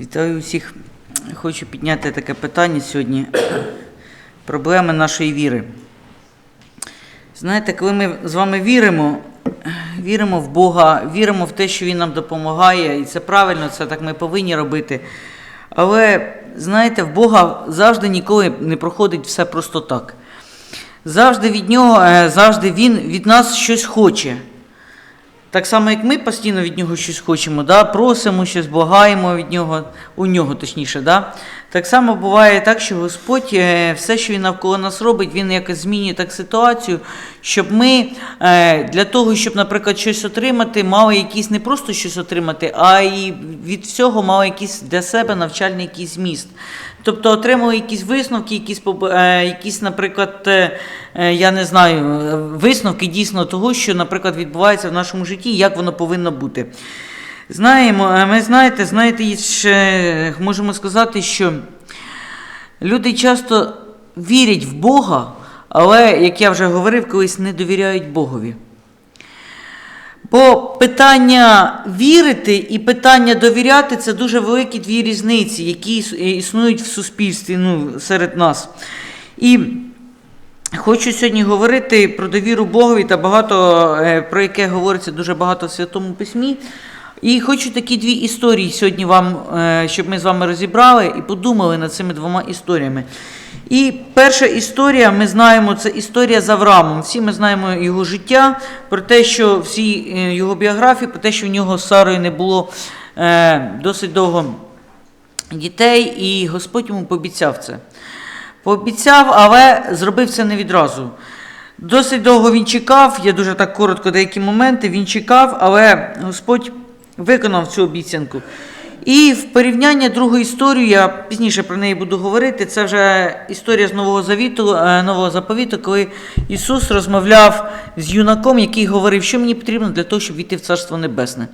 Вітаю усіх. Хочу підняти таке питання сьогодні. Проблеми нашої віри. Знаєте, коли ми з вами віримо, віримо в Бога, віримо в те, що Він нам допомагає, і це правильно, це так ми повинні робити. Але знаєте, в Бога завжди ніколи не проходить все просто так. Завжди від нього, е, завжди Він від нас щось хоче. Так само, як ми постійно від нього щось хочемо, да? просимо щось, благаємо від нього, у нього точніше. Да? Так само буває так, що Господь е, все, що Він навколо нас робить, Він якось змінює так ситуацію, щоб ми е, для того, щоб, наприклад, щось отримати, мали якісь не просто щось отримати, а й від всього мали якийсь для себе навчальний якийсь зміст. Тобто отримали якісь висновки, якісь, е, якісь наприклад, я не знаю, висновки дійсно того, що, наприклад, відбувається в нашому житті, як воно повинно бути. Знаємо, ми знаєте, знаєте, ще можемо сказати, що люди часто вірять в Бога, але, як я вже говорив, колись не довіряють Богові. Бо питання вірити і питання довіряти це дуже великі дві різниці, які існують в суспільстві ну, серед нас. І хочу сьогодні говорити про довіру Богові та багато, е, про яке говориться дуже багато в Святому Письмі. І хочу такі дві історії сьогодні вам, е, щоб ми з вами розібрали і подумали над цими двома історіями. І перша історія, ми знаємо, це історія з Авраамом. Всі ми знаємо його життя, про те, що всі е, його біографії, про те, що в нього з Сарою не було е, досить довго дітей, і Господь йому пообіцяв це. Пообіцяв, але зробив це не відразу. Досить довго він чекав, я дуже так коротко деякі моменти, він чекав, але Господь виконав цю обіцянку. І в порівняння другу історію, я пізніше про неї буду говорити, це вже історія з Нового Завіту, е, Нового заповіту, коли Ісус розмовляв з юнаком, який говорив, що мені потрібно для того, щоб війти в Царство Небесне.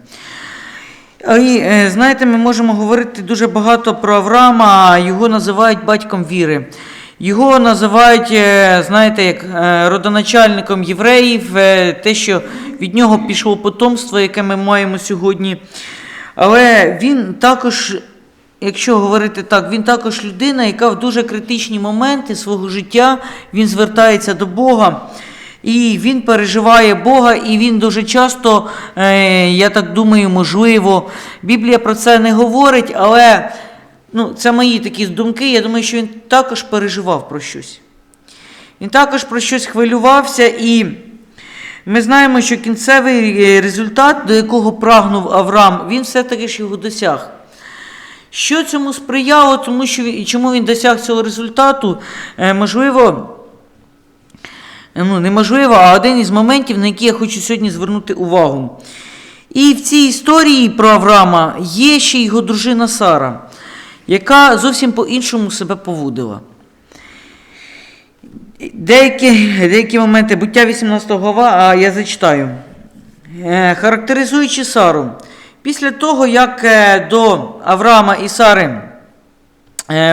І е, знаєте, ми можемо говорити дуже багато про Авраама, його називають батьком віри. Його називають, е, знаєте, як е, родоначальником євреїв, е, те, що від нього пішло потомство, яке ми маємо сьогодні. Але він також, якщо говорити так, він також людина, яка в дуже критичні моменти свого життя він звертається до Бога. І він переживає Бога, і він дуже часто, я так думаю, можливо, Біблія про це не говорить, але ну, це мої такі думки. Я думаю, що він також переживав про щось. Він також про щось хвилювався, і ми знаємо, що кінцевий е, результат, до якого прагнув Авраам, він все-таки ж його досяг. Що цьому сприяло, тому що він- чому він досяг цього результату, Е, можливо, ну, неможливо, а один із моментів, на який я хочу сьогодні звернути увагу. І в цій історії про Авраама є ще його дружина Сара, яка зовсім по-іншому себе поводила. Деякі, деякі моменти буття 18 глава, а я зачитаю. Е, Характеризуючи Сару, після того, як е, до Авраама і Сари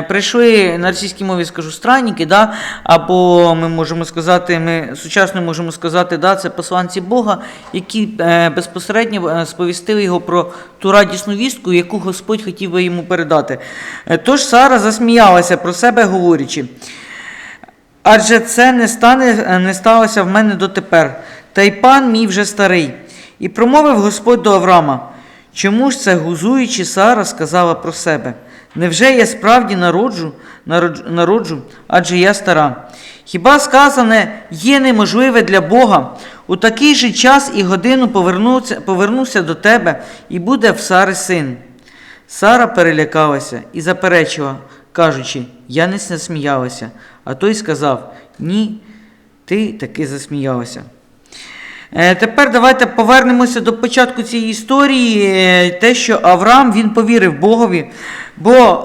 Прийшли на російській мові, скажу, странники, да? або ми можемо сказати, ми сучасно можемо сказати, да, це посланці Бога, які е, безпосередньо е, сповістили його про ту радісну вістку, яку Господь хотів би йому передати. Е, Тож Сара засміялася про себе, говорячи. Адже це не, стане, не сталося в мене дотепер, та й пан мій вже старий. І промовив Господь до Авраама, чому ж це гузуючи Сара сказала про себе? Невже я справді народжу, народжу, народжу, адже я стара? Хіба сказане є неможливе для Бога? У такий же час і годину повернуся, повернуся до тебе, і буде в Сари син. Сара перелякалася і заперечила, кажучи, я не засміялася. А той сказав: Ні, ти таки засміялася. Е, Тепер давайте повернемося до початку цієї історії. е, Те, що Авраам він повірив Богові, бо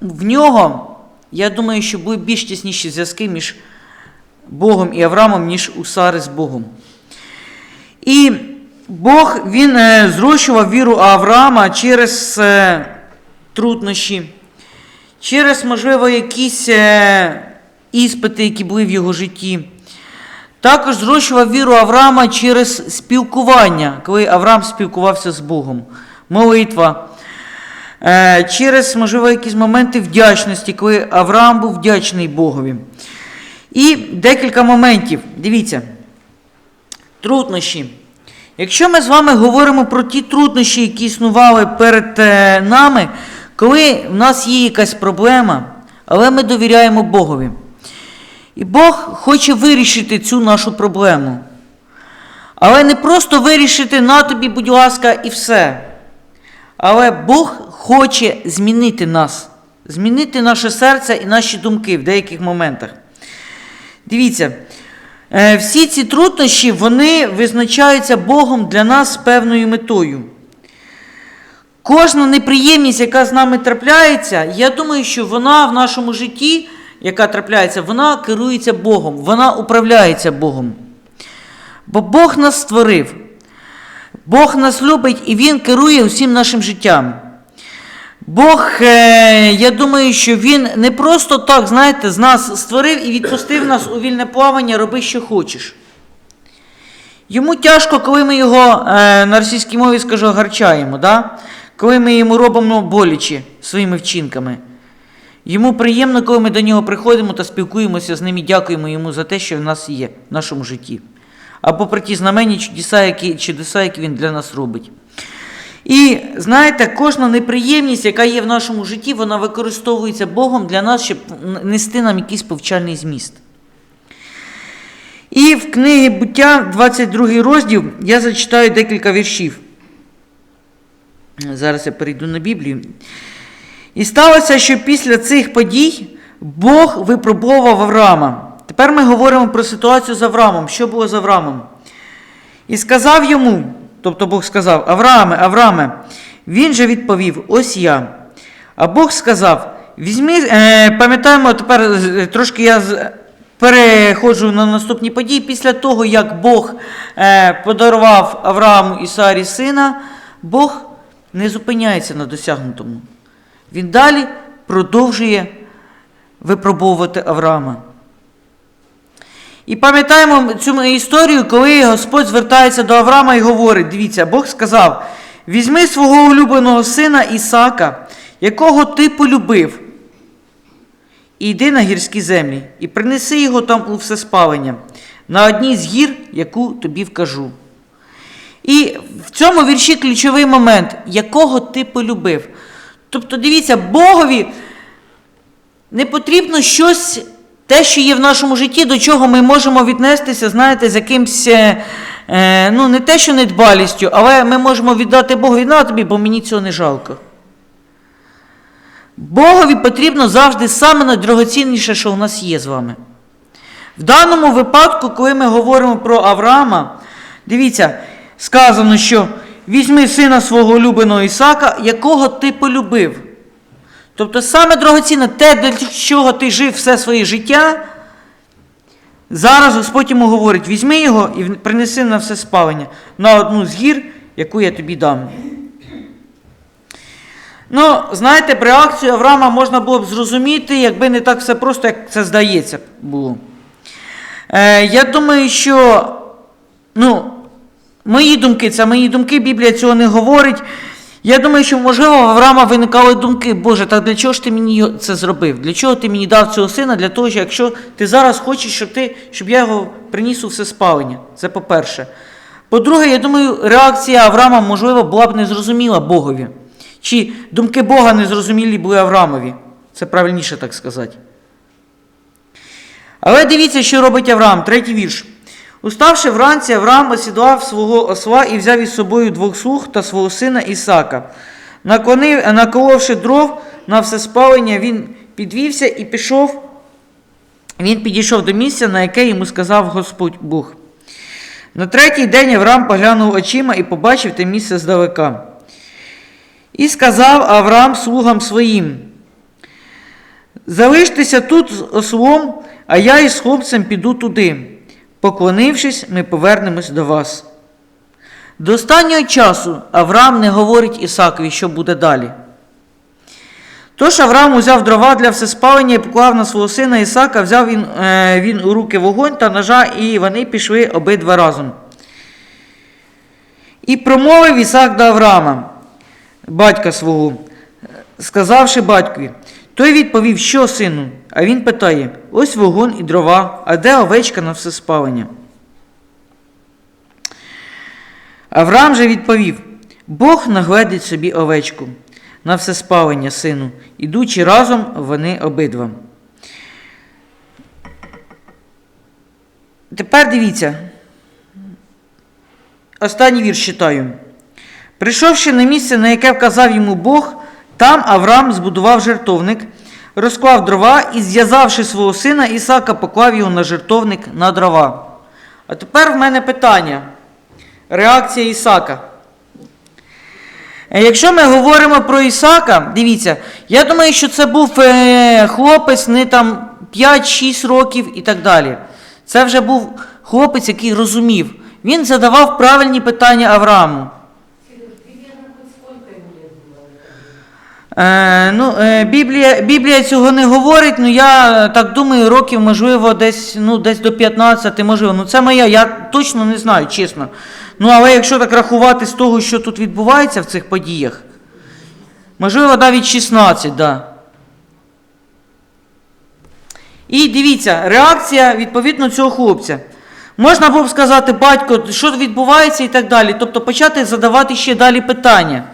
в нього, я думаю, що були більш тісніші зв'язки між Богом і Авраамом, ніж у Сари з Богом. І Бог він е, зрощував віру Авраама через труднощі, через, можливо, якісь іспити, які були в його житті. Також зрощував віру Авраама через спілкування, коли Авраам спілкувався з Богом. Молитва. е, через, можливо, якісь моменти вдячності, коли Авраам був вдячний Богові. І декілька моментів. Дивіться. Труднощі. Якщо ми з вами говоримо про ті труднощі, які існували перед е, нами, коли в нас є якась проблема, але ми довіряємо Богові. І Бог хоче вирішити цю нашу проблему. Але не просто вирішити на тобі, будь ласка, і все. Але Бог хоче змінити нас, змінити наше серце і наші думки в деяких моментах. Дивіться, е, всі ці труднощі вони визначаються Богом для нас з певною метою. Кожна неприємність, яка з нами трапляється, я думаю, що вона в нашому житті, яка трапляється, вона керується Богом, вона управляється Богом. Бо Бог нас створив, Бог нас любить і Він керує усім нашим життям. Бог, е, я думаю, що Він не просто так, знаєте, з нас створив і відпустив нас у вільне плавання, роби, що хочеш. Йому тяжко, коли ми його е, на російській мові скажу, гарчаємо, да? коли ми йому робимо боляче своїми вчинками. Йому приємно, коли ми до нього приходимо та спілкуємося з ним і дякуємо йому за те, що в нас є в нашому житті. Або про ті знаменні чудеса, які, чудеса, які він для нас робить. І знаєте, кожна неприємність, яка є в нашому житті, вона використовується Богом для нас, щоб нести нам якийсь повчальний зміст. І в книгі буття, 22 розділ, я зачитаю декілька віршів. Зараз я перейду на Біблію. І сталося, що після цих подій Бог випробовував Авраама. Тепер ми говоримо про ситуацію з Авраамом. Що було з Авраамом? І сказав йому, тобто Бог сказав, Аврааме, Аврааме, він же відповів: Ось я. А Бог сказав: візьми, е, пам'ятаємо, тепер е, трошки я переходжу на наступні події. Після того, як Бог е, подарував Аврааму і Сарі сина, Бог не зупиняється на досягнутому. Він далі продовжує випробовувати Авраама. І пам'ятаємо цю історію, коли Господь звертається до Авраама і говорить: дивіться, Бог сказав: візьми свого улюбленого сина Ісака, якого ти полюбив, і йди на гірські землі, і принеси його там у всеспалення, на одній з гір, яку тобі вкажу. І в цьому вірші ключовий момент, якого ти полюбив. Тобто, дивіться, Богові не потрібно щось, те, що є в нашому житті, до чого ми можемо віднестися, знаєте, з якимсь, е, е, ну, не те, що недбалістю, але ми можемо віддати Богові на тобі, бо мені цього не жалко. Богові потрібно завжди саме найдрагоцінніше, що у нас є з вами. В даному випадку, коли ми говоримо про Авраама, дивіться, сказано, що візьми сина свого улюбленого Ісака, якого ти полюбив. Тобто саме дорогоцінне те, для чого ти жив все своє життя, зараз Господь йому говорить: візьми його і принеси на все спалення, на одну з гір, яку я тобі дам. Ну, знаєте, б реакцію Авраама можна було б зрозуміти, якби не так все просто, як це здається було. Е, я думаю, що ну, мої думки, це мої думки, Біблія цього не говорить. Я думаю, що, можливо, в Авраама виникали думки, Боже, так для чого ж ти мені це зробив? Для чого ти мені дав цього сина? Для того, що якщо ти зараз хочеш, щоб, ти, щоб я його приніс у все спалення. Це по-перше. По-друге, я думаю, реакція Авраама, можливо, була б незрозуміла Богові. Чи думки Бога незрозумілі були Авраамові. Це правильніше так сказати. Але дивіться, що робить Авраам, третій вірш. Уставши вранці, Авраам осідлав свого осла і взяв із собою двох слуг та свого сина Ісака. Наклонив, наколовши дров на все спалення, він підвівся і пішов. Він підійшов до місця, на яке йому сказав Господь Бог. На третій день Авраам поглянув очима і побачив те місце здалека. І сказав Авраам слугам своїм: Залиштеся тут з ослом, а я із хлопцем піду туди. Поклонившись, ми повернемось до вас. До останнього часу Авраам не говорить Ісакові, що буде далі. Тож Авраам узяв дрова для всеспалення і поклав на свого сина Ісака, взяв він, е, він у руки вогонь та ножа, і вони пішли обидва разом. І промовив Ісак до Авраама, батька свого, сказавши батькові. Той відповів, що сину? А він питає: ось вогонь і дрова, а де овечка на все спалення? Авраам же відповів: Бог нагледить собі овечку на все спалення, сину, ідучи разом вони обидва. Тепер дивіться. Останній вірш читаю. Прийшовши на місце, на яке вказав йому Бог, там Авраам збудував жертовник, розклав дрова і, зв'язавши свого сина Ісака, поклав його на жертовник на дрова. А тепер в мене питання. Реакція Ісака. Якщо ми говоримо про Ісака, дивіться, я думаю, що це був е, хлопець не там 5-6 років і так далі. Це вже був хлопець, який розумів. Він задавав правильні питання Аврааму. Е, ну, е, Біблія, Біблія цього не говорить, ну я так думаю, років, можливо, десь, ну, десь до 15, можливо. Ну це моя, я точно не знаю, чесно. Ну, але якщо так рахувати з того, що тут відбувається в цих подіях, можливо, навіть 16, так. Да. І дивіться, реакція відповідно цього хлопця. Можна було б сказати, батько, що відбувається і так далі. Тобто почати задавати ще далі питання.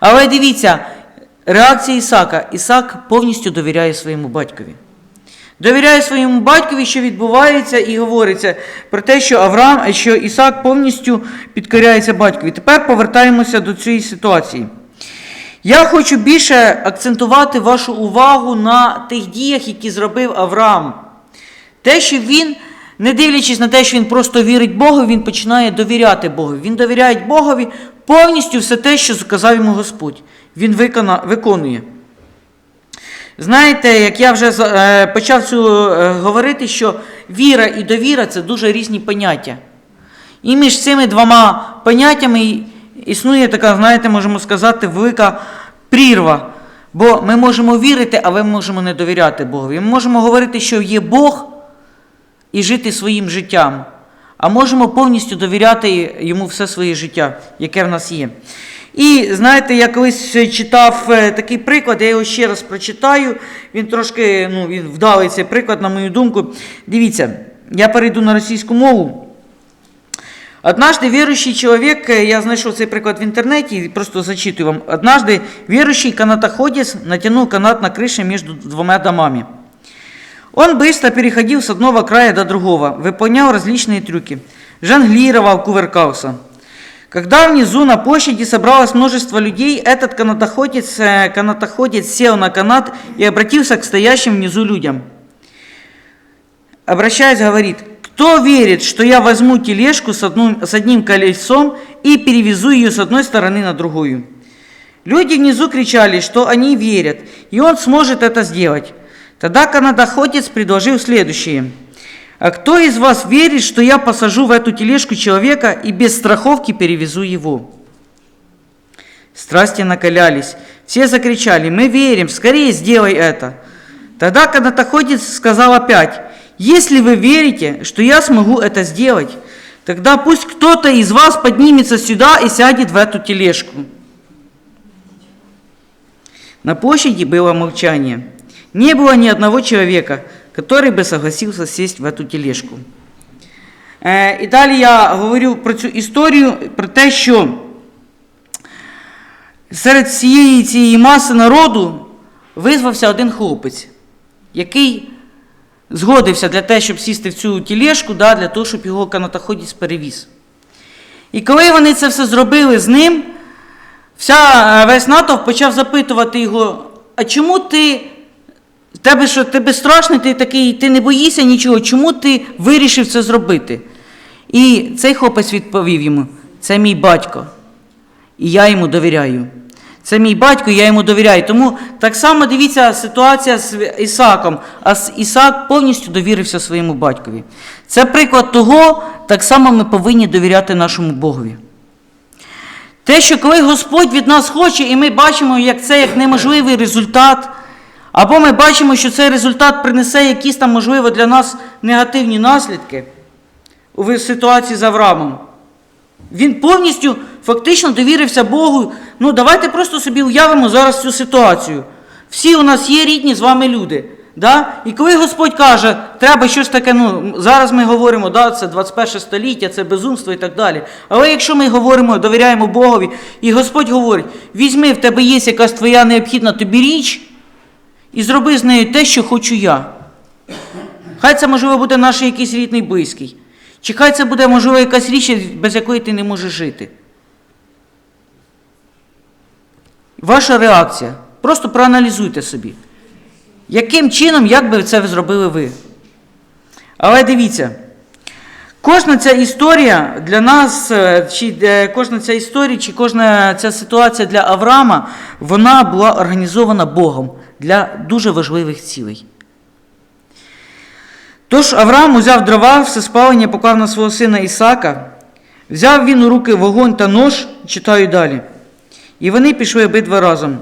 Але дивіться, реакція Ісака. Ісак повністю довіряє своєму батькові. Довіряє своєму батькові, що відбувається, і говориться про те, що Авраам, що Ісак повністю підкоряється батькові. Тепер повертаємося до цієї ситуації. Я хочу більше акцентувати вашу увагу на тих діях, які зробив Авраам. Те, що він, не дивлячись на те, що він просто вірить Богу, він починає довіряти Богу. Він довіряє Богові повністю все те, що сказав йому Господь. Він викона, виконує. Знаєте, як я вже е, почав цю, е, говорити, що віра і довіра це дуже різні поняття. І між цими двома поняттями існує така, знаєте, можемо сказати, велика прірва. Бо ми можемо вірити, а ми можемо не довіряти Богові. Ми можемо говорити, що є Бог і жити своїм життям, а можемо повністю довіряти йому все своє життя, яке в нас є. І знаєте, я колись читав е, такий приклад, я його ще раз прочитаю. Він трошки ну, він вдалий цей приклад, на мою думку. Дивіться, я перейду на російську мову. Однажды верующий человек, э, я знайшов цей приклад в интернете, и просто зачитываю вам. Однажды верующий канатоходец натянул канат на крыше между двумя домами. Он быстро переходил с одного края до другого, выполнял различные трюки, жонглировал, кувыркался. Когда внизу на площади собралось множество людей, этот канатоходец, э, канатоходец сел на канат и обратился к стоящим внизу людям. Обращаясь, говорит, кто верит, что я возьму тележку с, одну, с одним колесом и перевезу ее с одной стороны на другую? Люди внизу кричали, что они верят, и он сможет это сделать. Тогда канатоходец предложил следующее. А кто из вас верит, что я посажу в эту тележку человека и без страховки перевезу его? Страсти накалялись. Все закричали, мы верим, скорее сделай это. Тогда канатоходец сказал опять, если вы верите, что я смогу это сделать, тогда пусть кто-то из вас поднимется сюда и сядет в эту тележку. На площади было молчание. Не было ни одного человека, который бы согласился сесть в эту тележку. Е, і далі я говорю про цю історію, про те, що серед всієї цієї маси народу визвався один хлопець, який згодився для того, щоб сісти в цю тілешку, да, для того, щоб його канатоходець перевіз. І коли вони це все зробили з ним, вся, е, весь натовп почав запитувати його, а чому ти, в тебе що, тебе страшно, ти такий, ти не боїшся нічого, чому ти вирішив це зробити? І цей хлопець відповів йому, це мій батько, і я йому довіряю. Це мій батько, і я йому довіряю. Тому так само дивіться ситуація з Ісаком. А Ісак повністю довірився своєму батькові. Це приклад того, так само ми повинні довіряти нашому Богові. Те, що коли Господь від нас хоче, і ми бачимо, як це як неможливий результат, або ми бачимо, що цей результат принесе якісь там, можливо, для нас негативні наслідки у ситуації з Авраамом. Він повністю фактично довірився Богу. Ну, давайте просто собі уявимо зараз цю ситуацію. Всі у нас є рідні з вами люди. Да? І коли Господь каже, треба щось таке, ну зараз ми говоримо, да, це 21 століття, це безумство і так далі. Але якщо ми говоримо, довіряємо Богові, і Господь говорить, візьми, в тебе є якась твоя необхідна тобі річ, і зроби з нею те, що хочу я. Хай це, можливо, буде наш якийсь рідний близький. Чи хай це буде, можливо, якась річ, без якої ти не можеш жити. Ваша реакція. Просто проаналізуйте собі. Яким чином, як би це зробили ви? Але дивіться, кожна ця історія для нас, е, чи е, кожна ця історія, чи кожна ця ситуація для Авраама, вона була організована Богом для дуже важливих цілей. Тож Авраам узяв дрова, все спалення поклав на свого сина Ісака, взяв він у руки вогонь та нож, читаю далі. І вони пішли обидва разом.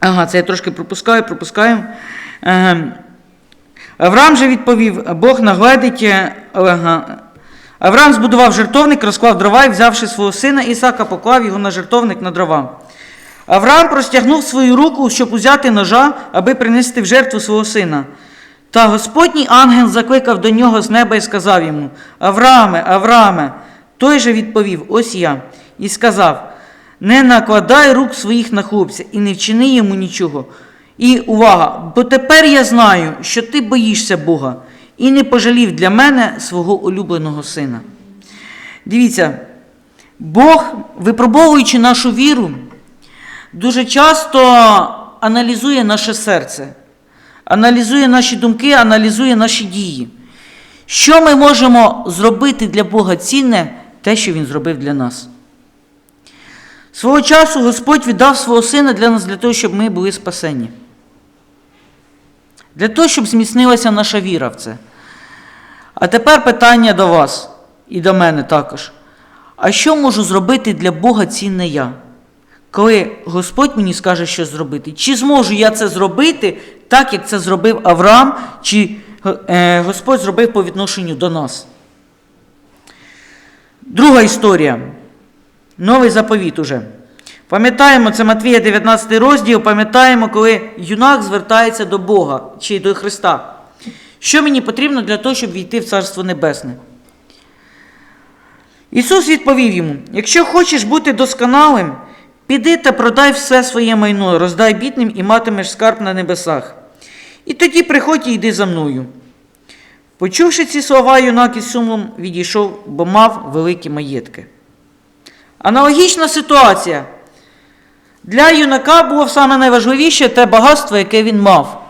Ага, це я трошки пропускаю, пропускаю. Ем, Авраам же відповів: Бог нагледить. е, Ага. Авраам збудував жертовник, розклав дрова і, взявши свого сина Ісака, поклав його на жертовник на дрова. Авраам простягнув свою руку, щоб узяти ножа, аби принести в жертву свого сина. Та Господній ангел закликав до нього з неба і сказав йому: Аврааме, Аврааме, той же відповів: Ось я, і сказав: Не накладай рук своїх на хлопця і не вчини йому нічого. І увага, бо тепер я знаю, що ти боїшся Бога, і не пожалів для мене свого улюбленого сина. Дивіться, Бог, випробовуючи нашу віру, дуже часто аналізує наше серце, аналізує наші думки, аналізує наші дії. Що ми можемо зробити для Бога цінне, те, що Він зробив для нас? Свого часу Господь віддав свого сина для нас, для того, щоб ми були спасені. Для того, щоб зміцнилася наша віра в це. А тепер питання до вас і до мене також. А що можу зробити для Бога цінне я? Коли Господь мені скаже, що зробити, чи зможу я це зробити так, як це зробив Авраам, чи е, Господь зробив по відношенню до нас? Друга історія. Новий заповіт уже. Пам'ятаємо, це Матвія 19 розділ, пам'ятаємо, коли юнак звертається до Бога чи до Христа. Що мені потрібно для того, щоб війти в Царство Небесне? Ісус відповів йому: якщо хочеш бути досконалим, піди та продай все своє майно, роздай бідним і матимеш скарб на небесах. І тоді приходь і йди за мною. Почувши ці слова, юнак із сумом відійшов, бо мав великі маєтки. Аналогічна ситуація. Для юнака було саме найважливіше те багатство, яке він мав.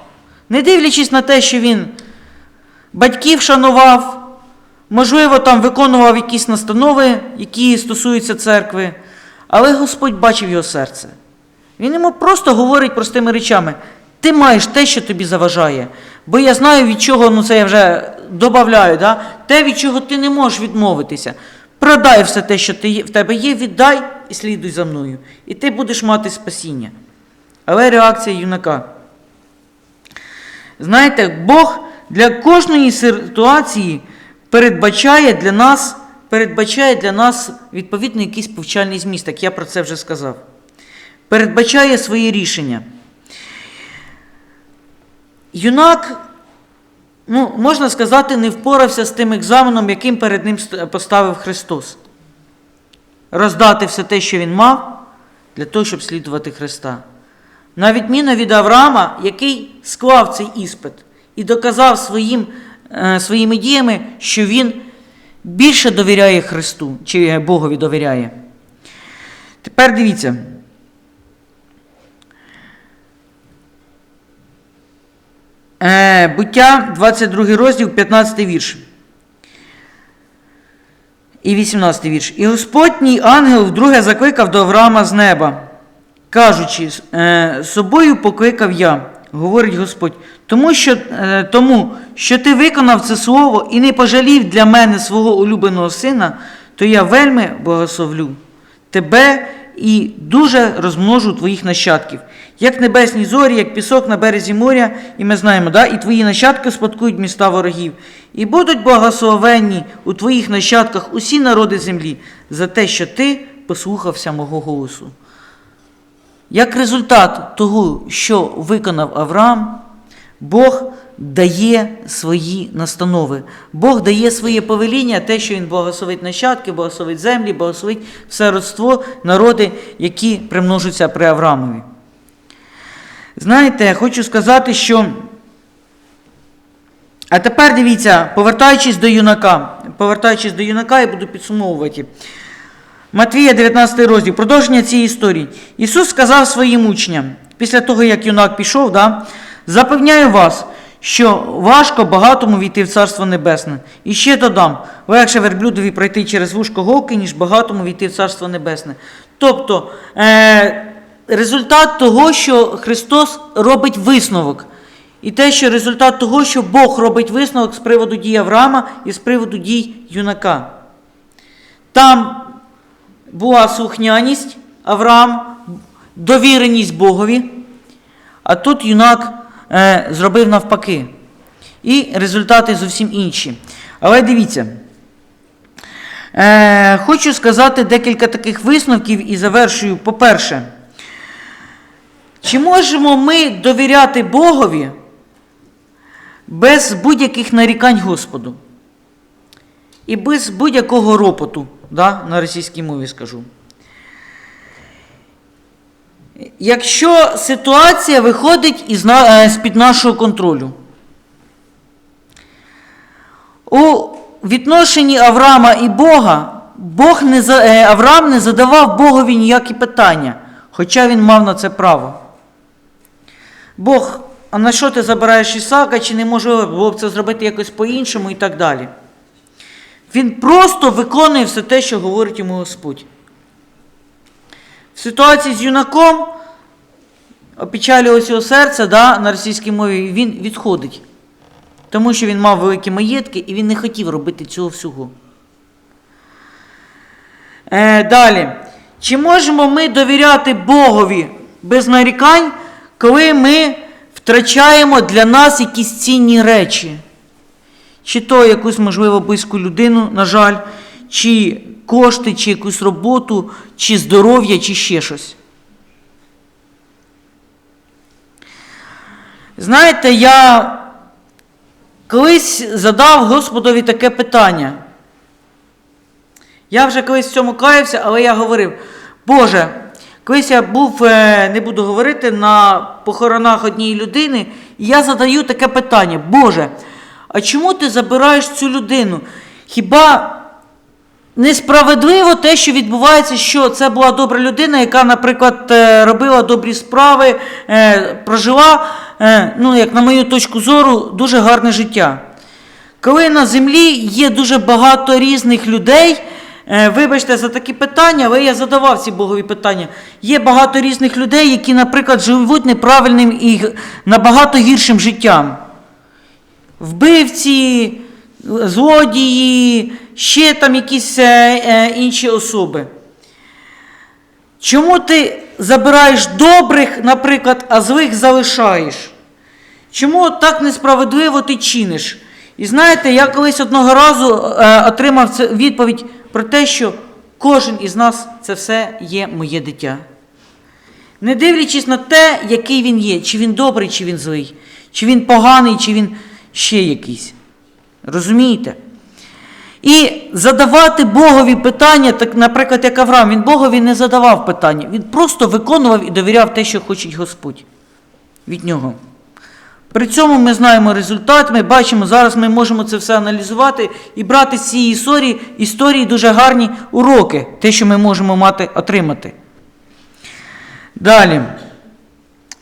Не дивлячись на те, що він батьків шанував, можливо, там виконував якісь настанови, які стосуються церкви, але Господь бачив його серце. Він йому просто говорить простими речами: ти маєш те, що тобі заважає. Бо я знаю, від чого, ну це я вже додаю, да? те, від чого ти не можеш відмовитися. Продай все те, що ти в тебе є, віддай і слідуй за мною. І ти будеш мати спасіння. Але реакція юнака. Знаєте, Бог для кожної ситуації передбачає для нас, передбачає для нас відповідно якийсь повчальний зміст, як я про це вже сказав. Передбачає свої рішення. Юнак, ну, можна сказати, не впорався з тим екзаменом, яким перед ним поставив Христос. Роздати все те, що він мав, для того, щоб слідувати Христа. На відміну від Авраама, який склав цей іспит і доказав своїм, е, своїми діями, що він більше довіряє Христу, чи Богові довіряє. Тепер дивіться. Е, Буття, 22 розділ, 15 вірш. І 18 вірш. І Господній ангел вдруге закликав до Авраама з неба, кажучи, «Е, собою покликав я, говорить Господь, тому що, е, тому, що ти виконав це слово і не пожалів для мене свого улюбленого сина, то я вельми благословлю тебе і дуже розмножу твоїх нащадків. Як небесні зорі, як пісок на березі моря, і ми знаємо, да? і твої нащадки спадкують міста ворогів. І будуть благословенні у твоїх нащадках усі народи землі за те, що ти послухався мого голосу. Як результат того, що виконав Авраам, Бог дає свої настанови. Бог дає своє повеління, те, що Він благословить нащадки, благословить землі, благословить все родство, народи, які примножуться при Авраамові. Знаєте, я хочу сказати, що. А тепер дивіться, повертаючись до юнака, повертаючись до юнака, я буду підсумовувати. Матвія, 19 розділ, продовження цієї історії. Ісус сказав своїм учням, після того, як юнак пішов, да, запевняю вас, що важко багатому війти в Царство Небесне. І ще додам, легше верблюдові пройти через вушко голки, ніж багатому війти в Царство Небесне. Тобто е, результат того, що Христос робить висновок. І те, що результат того, що Бог робить висновок з приводу дій Авраама і з приводу дій юнака. Там була слухняність Авраам, довіреність Богові, а тут юнак е, зробив навпаки. І результати зовсім інші. Але дивіться, е, хочу сказати декілька таких висновків і завершую. По-перше, чи можемо ми довіряти Богові без будь-яких нарікань Господу? І без будь-якого ропоту, да, на російській мові скажу. Якщо ситуація виходить із, е, з-під нашого контролю, у відношенні Авраама і Бога Бог не, е, Авраам не задавав Богові ніякі питання, хоча він мав на це право. Бог, а на що ти забираєш Ісака, чи не може було б це зробити якось по-іншому і так далі. Він просто виконує все те, що говорить йому Господь. В ситуації з юнаком опечалювалося його серце да, на російській мові, він відходить. Тому що він мав великі маєтки і він не хотів робити цього всього. Е, далі. Чи можемо ми довіряти Богові без нарікань, коли ми втрачаємо для нас якісь цінні речі? Чи то якусь, можливо, близьку людину, на жаль, чи кошти, чи якусь роботу, чи здоров'я, чи ще щось. Знаєте, я колись задав Господові таке питання. Я вже колись в цьому каявся, але я говорив, Боже, колись я був, е, не буду говорити, на похоронах однієї людини, і я задаю таке питання: Боже, а чому ти забираєш цю людину? Хіба несправедливо те, що відбувається, що це була добра людина, яка, наприклад, е, робила добрі справи, е, прожила, е, ну, як на мою точку зору, дуже гарне життя. Коли на землі є дуже багато різних людей, вибачте за такі питання, але я задавав ці богові питання. Є багато різних людей, які, наприклад, живуть неправильним і набагато гіршим життям. Вбивці, злодії, ще там якісь е, е, інші особи. Чому ти забираєш добрих, наприклад, а злих залишаєш? Чому так несправедливо ти чиниш? І знаєте, я колись одного разу е, отримав відповідь про те, що кожен із нас це все є моє дитя. Не дивлячись на те, який він є, чи він добрий, чи він злий, чи він поганий, чи він ще якийсь. Розумієте? І задавати Богові питання, так, наприклад, як Авраам, він Богові не задавав питання, він просто виконував і довіряв те, що хоче Господь від нього. При цьому ми знаємо результат, ми бачимо, зараз ми можемо це все аналізувати і брати з цієї історії, історії дуже гарні уроки, те, що ми можемо мати, отримати. Далі.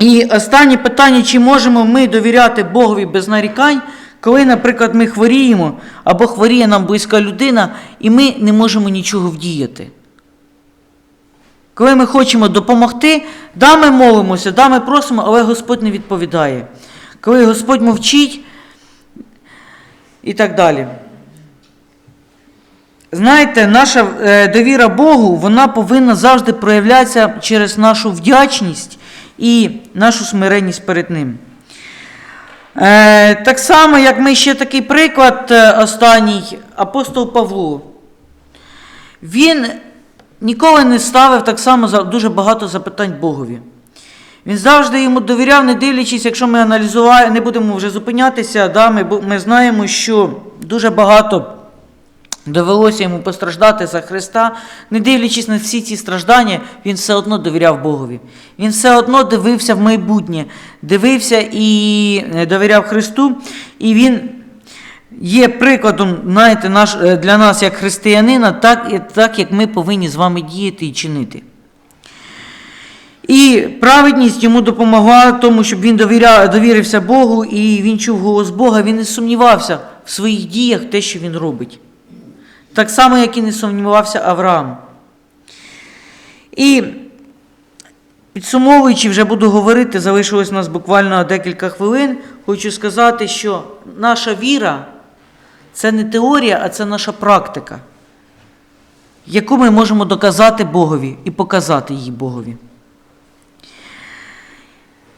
І останнє питання, чи можемо ми довіряти Богові без нарікань, коли, наприклад, ми хворіємо або хворіє нам близька людина, і ми не можемо нічого вдіяти. Коли ми хочемо допомогти, да, ми молимося, да, ми просимо, але Господь не відповідає. Коли Господь мовчить і так далі. знаєте, наша е, довіра Богу, вона повинна завжди проявлятися через нашу вдячність і нашу смиренність перед Ним. Е, так само, як ми ще такий приклад е, останній, апостол Павло. Він ніколи не ставив так само дуже багато запитань Богові. Він завжди йому довіряв, не дивлячись, якщо ми аналізували, не будемо вже зупинятися, да, ми, ми знаємо, що дуже багато довелося йому постраждати за Христа. Не дивлячись на всі ці страждання, він все одно довіряв Богові. Він все одно дивився в майбутнє, дивився і е, довіряв Христу, і він є прикладом, знаєте, наш, е, для нас як християнина, так, так як ми повинні з вами діяти і чинити. І праведність йому допомогла тому, щоб він довіряв, довірився Богу, і він чув голос Бога, він не сумнівався в своїх діях те, що він робить. Так само, як і не сумнівався Авраам. І підсумовуючи, вже буду говорити, залишилось у нас буквально декілька хвилин. Хочу сказати, що наша віра це не теорія, а це наша практика, яку ми можемо доказати Богові і показати її Богові.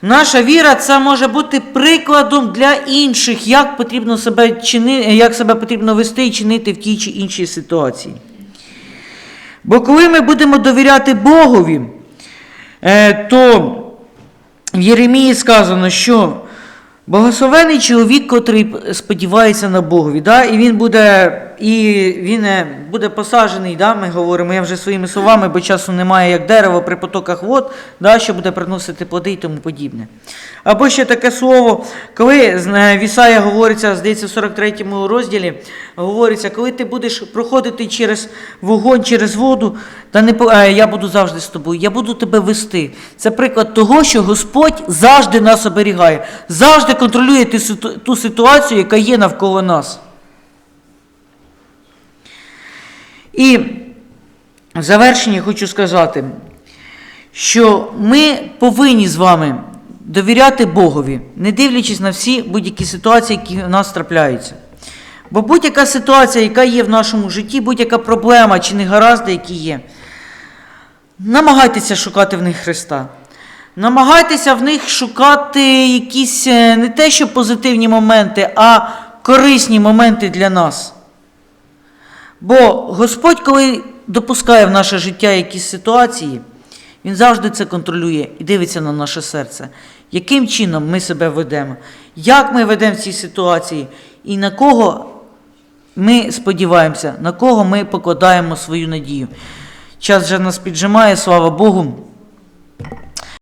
Наша віра це може бути прикладом для інших, як потрібно себе чини, як себе потрібно вести і чинити в тій чи іншій ситуації. Бо коли ми будемо довіряти Богові, е, то в Єремії сказано, що благословений чоловік, котрий сподівається на Богові, да? і він буде, і він е, буде посаджений, да? ми говоримо, я вже своїми словами, бо часу немає, як дерево при потоках вод, да? що буде приносити плоди і тому подібне. Або ще таке слово, коли в Ісаї говориться, здається, в 43 розділі, говориться, коли ти будеш проходити через вогонь, через воду, та не е, я буду завжди з тобою, я буду тебе вести. Це приклад того, що Господь завжди нас оберігає, завжди контролює ту ситуацію, яка є навколо нас. І в завершенні хочу сказати, що ми повинні з вами довіряти Богові, не дивлячись на всі будь-які ситуації, які в нас трапляються. Бо будь-яка ситуація, яка є в нашому житті, будь-яка проблема чи негаразди, які є, намагайтеся шукати в них Христа. Намагайтеся в них шукати якісь е, не те, що позитивні моменти, а корисні моменти для нас. Бо Господь, коли допускає в наше життя якісь ситуації, Він завжди це контролює і дивиться на наше серце, яким чином ми себе ведемо, як ми ведемо в цій ситуації, і на кого ми сподіваємося, на кого ми покладаємо свою надію. Час вже нас піджимає, слава Богу.